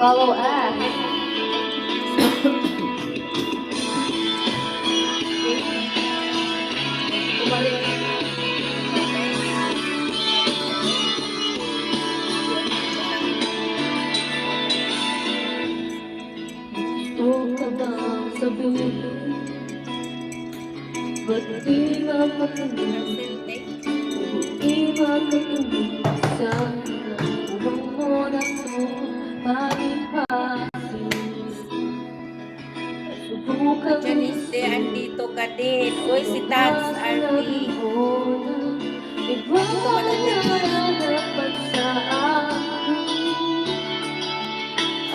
Follow us.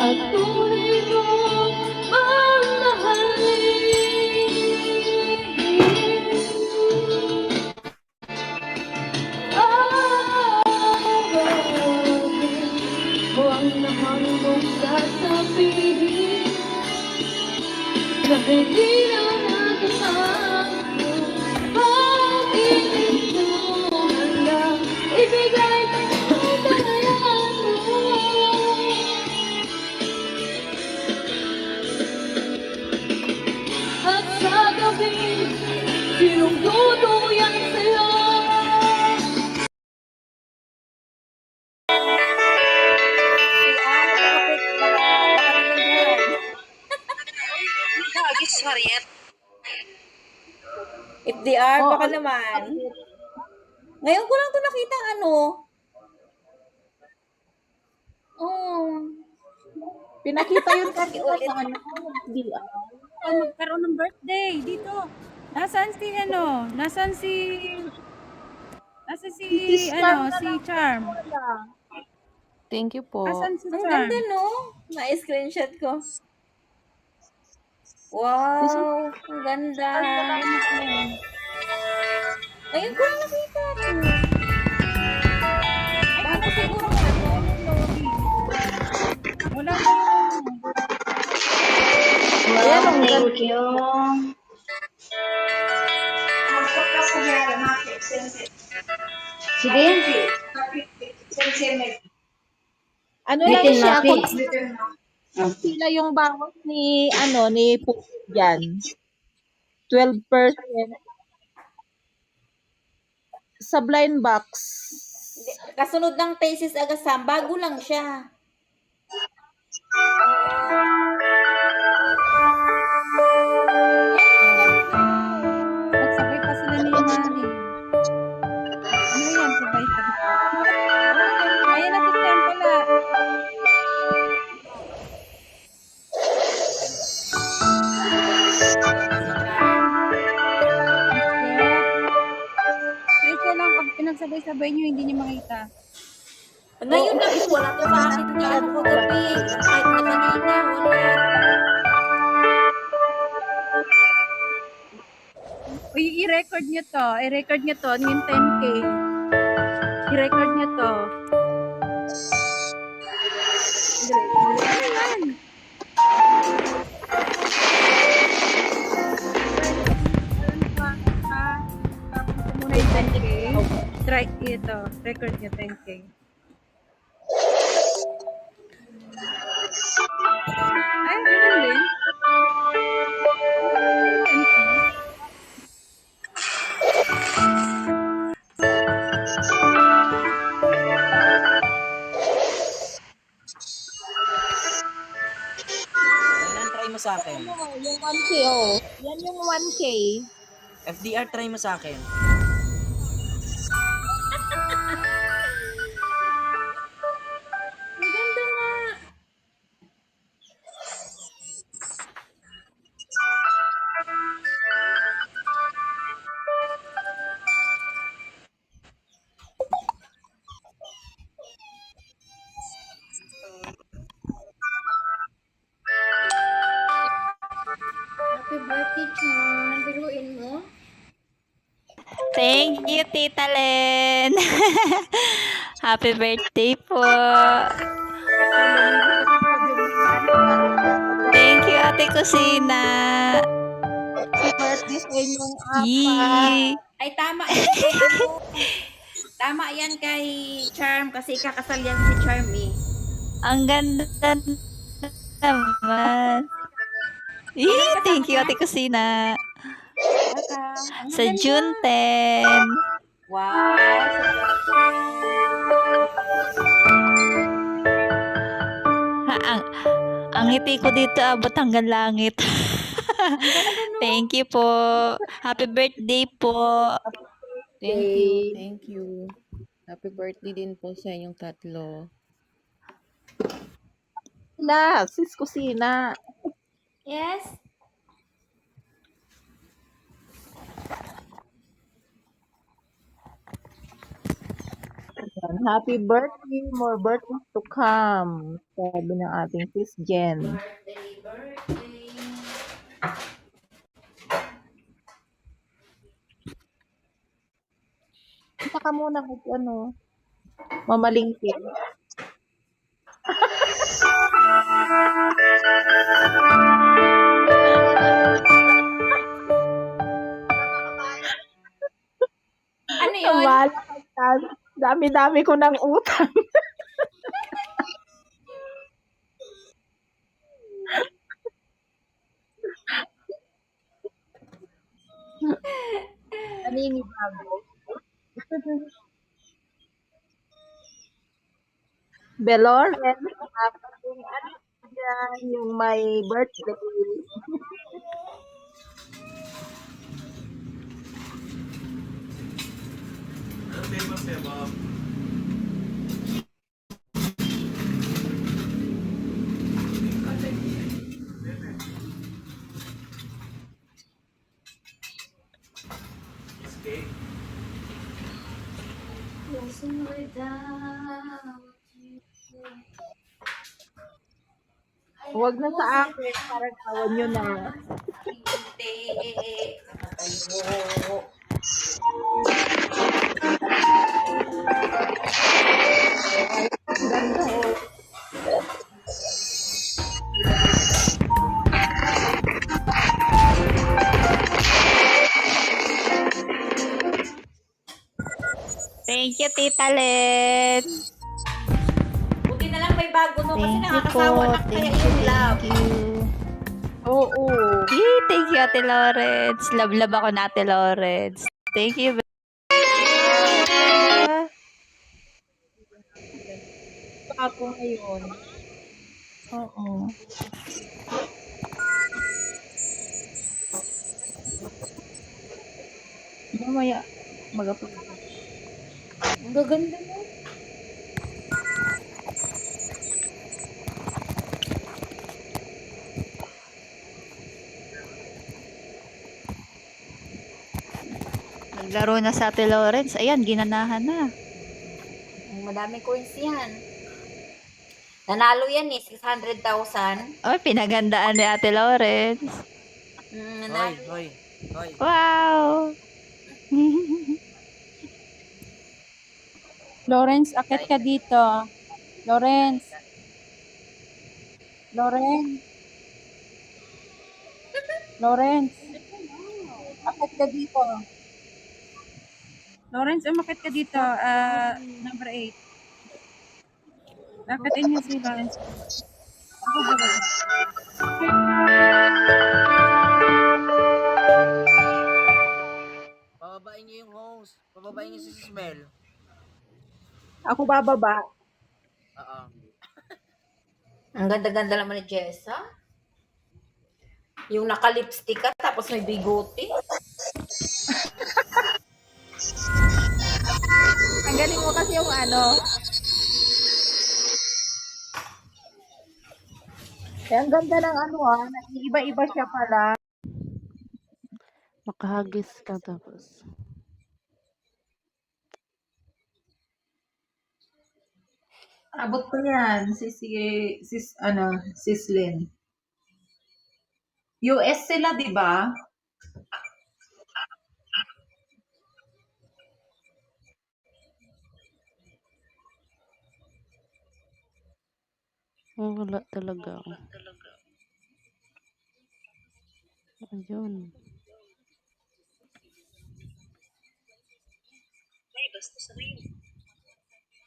At tunay mo Pinakita yun kasi Ulit. sa ano, di Ay, magkaroon ng birthday dito. Nasaan si ano? Nasaan si Nasaan si Si ano, na si. Charm? Thank you po. Nasaan si Ang Charm? ganda no? Na-screenshot ko. Wow, ang ganda. Ngayon ko lang Ayan, ganda. you. Sige. Ano lang siya, kung sila yung bawas ni, ano, ni Pupo dyan. 12% sa blind box. Kasunod ng thesis agasam, bago lang siya. Thank you. To. I-record nyo to. Yung 10K. I-record nyo to. Ayan. Tapos ito muna yung 10K. Try ito. Record nyo 10K. Ay, ganun din. Sa akin. Yung 1K, oh. Yan yung 1K. FDR, try mo sa akin. Chan. Biruin mo. Thank you, Tita Len. Happy birthday po. Thank you, Ate Kusina. Happy birthday sa inyong apa. Yee. Ay, tama. Tama yan kay Charm kasi kakasal yan si Charm eh. Ang ganda naman. Eh, thank you, Ate Kusina. Welcome. Sa. June 10. Wow! Ha, ang, ang ngiti ko dito abot hanggang langit. Thank you po. Happy birthday po. Thank you. Thank you. Happy birthday din po sa inyong tatlo. Na, sis kusina. Yes? Happy birthday, more birthdays to come. Sabi ng ating sis Jen. Birthday, birthday. Kita ka muna kung ano, mamalingki. Yun? Wala. Dami-dami ko ng utang. Naninibago. Beloren, dapat yung ano may birthday. Losing without you. Huwag na sa akin, parang awan nyo na. Hindi. Thank you, Tita Len. Buti na lang may bago no kasi Thank you po. nakakasawa na kaya Thank you, yung love. thank you. Oo. Eh, thank you, Ate Lawrence. Love-love ako na Ate Lawrence. Thank you. Ngayon. Oo. Mamaya, mag-upload. Ang gaganda mo. Naglaro na sa Ate Lawrence. Ayan, ginanahan na. Madami coins yan. Nanalo yan eh, 600,000. Oh, pinagandaan ni Ate Lawrence. Mm, Hoy, nanalo. hoy, hoy. Wow! Lawrence, akit ka dito. Lawrence. Lawrence. Lawrence. Akit ka dito. Lawrence, umakit ka dito. Ah, number 8. Akitin niyo si Lawrence. Ako ba ba? Pababain niyo yung host. Pababain niyo si Smell. Ako bababa. Oo. Ang ganda-ganda naman ni Jessa. Yung naka-lipstick ka, tapos may bigote. Ang galing mo kasi yung ano. Eh, ang ganda ng ano ah, iba-iba siya pala. Makahagis ka tapos. Abot ko yan, si, si, sis, ano, sis Lynn. US sila, di ba? Oh, wala talaga. Ayun.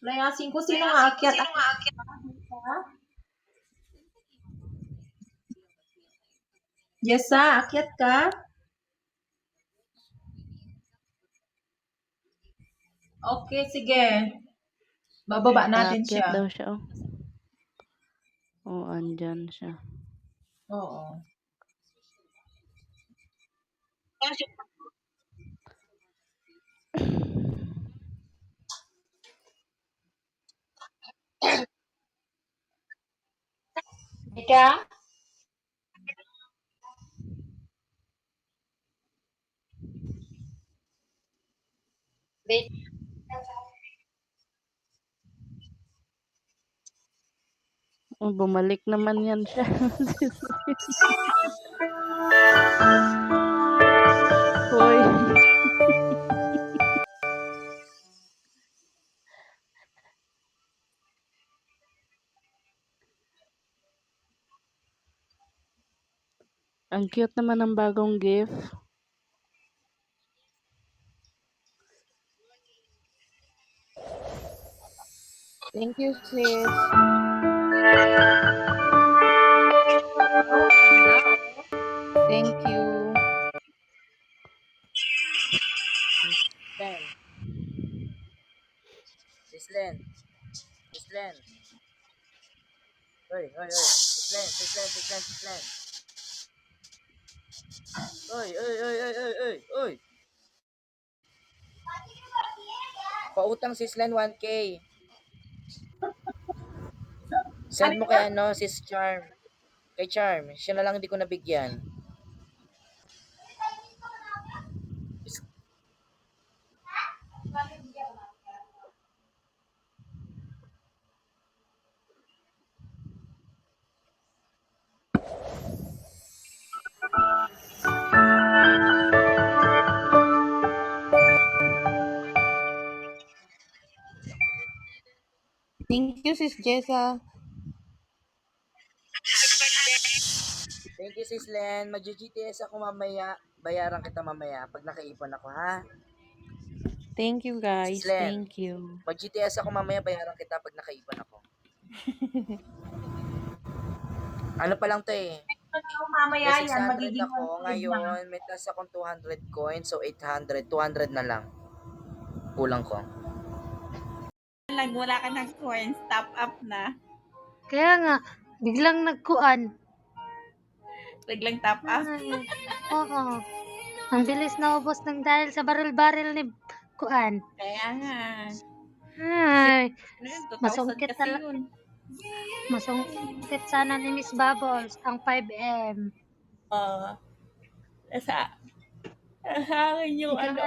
Layasin ko sino aakyat. Yesa, akyat ka? Okay, sige. Bababa natin Aakyat siya. daw siya, oh. Oo, andyan siya. Oo. Oh, bumalik naman yan siya. Hoy. Ang cute naman ng bagong gift. Thank you, sis. Thank you. Len. Sislen. Sislen. Hoy, hoy, hoy. Sislen, sislen, sislen, sislen. Hoy, hoy, hoy, hoy, hoy, hoy, hoy. Pautang sislen 1K. Send mo kay ano, sis Charm. Kay Charm. Siya na lang hindi ko nabigyan. Thank you, sis Jessa. Thank you, sis Len. Mag-GTS ako mamaya. Bayaran kita mamaya pag nakaipon ako, ha? Thank you, guys. Sis Len. Thank you. Mag-GTS ako mamaya, bayaran kita pag nakaipon ako. ano pa lang to eh. Mamaya May yan, 600 magiging ako. 100 na. Ngayon, may tas akong 200 coins. So, 800. 200 na lang. Kulang ko. Nag, wala ka ng coins, top up na. Kaya nga, biglang nagkuan. Biglang top up. Ay, oo. Ang bilis na ubos ng dahil sa baril-baril ni kuan. Kaya nga. Ay, Ano yun? 2,000 Masungkit kasi tala- yun. masungkit sana ni Miss Bubbles ang 5M. Oo. Sa, sa akin yung Ikaw ano.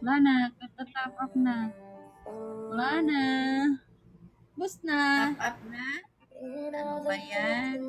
Wala na, katatap up na. Wala na. Bus na. Tap up na. Ano ba yan?